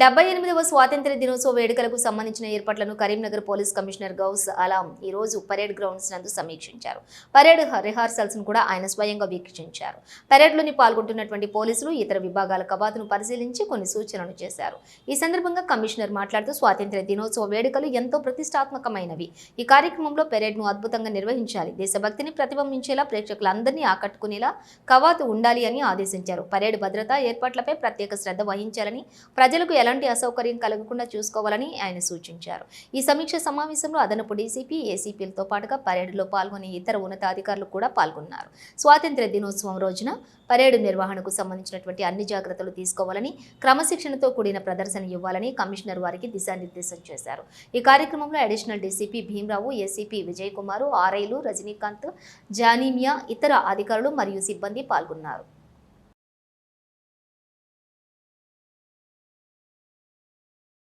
డెబ్బై ఎనిమిదవ స్వాతంత్ర్య దినోత్సవ వేడుకలకు సంబంధించిన ఏర్పాట్లను కరీంనగర్ పోలీస్ కమిషనర్ గౌస్ అలాం ఈ రోజు పరేడ్ గ్రౌండ్స్ నందు సమీక్షించారు. పరేడ్ రిహార్సల్స్ను కూడా ఆయన స్వయంగా వీక్షించారు. పరేడ్లోని పాల్గొంటున్నటువంటి పోలీసులు ఇతర విభాగాల కవాతును పరిశీలించి కొన్ని సూచనలు చేశారు. ఈ సందర్భంగా కమిషనర్ మాట్లాడుతూ స్వాతంత్ర్య దినోత్సవ వేడుకలు ఎంతో ప్రతిష్టాత్మకమైనవి. ఈ కార్యక్రమంలో పెరేడ్ను అద్భుతంగా నిర్వహించాలి. దేశభక్తిని ప్రతిబింబించేలా ప్రేక్షకులందరినీ ఆకట్టుకునేలా కవాతు ఉండాలి అని ఆదేశించారు. పరేడ్ భద్రతా ఏర్పాట్లపై ప్రత్యేక శ్రద్ధ వహించాలని ప్రజలకు ఎలాంటి అసౌకర్యం కలగకుండా చూసుకోవాలని ఆయన సూచించారు. ఈ సమీక్ష సమావేశంలో అదనపు డీసీపీ ఏసీపీలతో పాటుగా పరేడ్లో పాల్గొనే ఇతర ఉన్నతాధికారులు కూడా పాల్గొన్నారు. స్వాతంత్ర్య దినోత్సవం రోజున పరేడ్ నిర్వహణకు సంబంధించినటువంటి అన్ని జాగ్రత్తలు తీసుకోవాలని క్రమశిక్షణతో కూడిన ప్రదర్శన ఇవ్వాలని కమిషనర్ వారికి దిశానిర్దేశం చేశారు. ఈ కార్యక్రమంలో additional DCP Bheemarao ACP Vijay Kumar ఆర్ఐలు Rajinikanth Janimiya ఇతర అధికారులు మరియు సిబ్బంది పాల్గొన్నారు.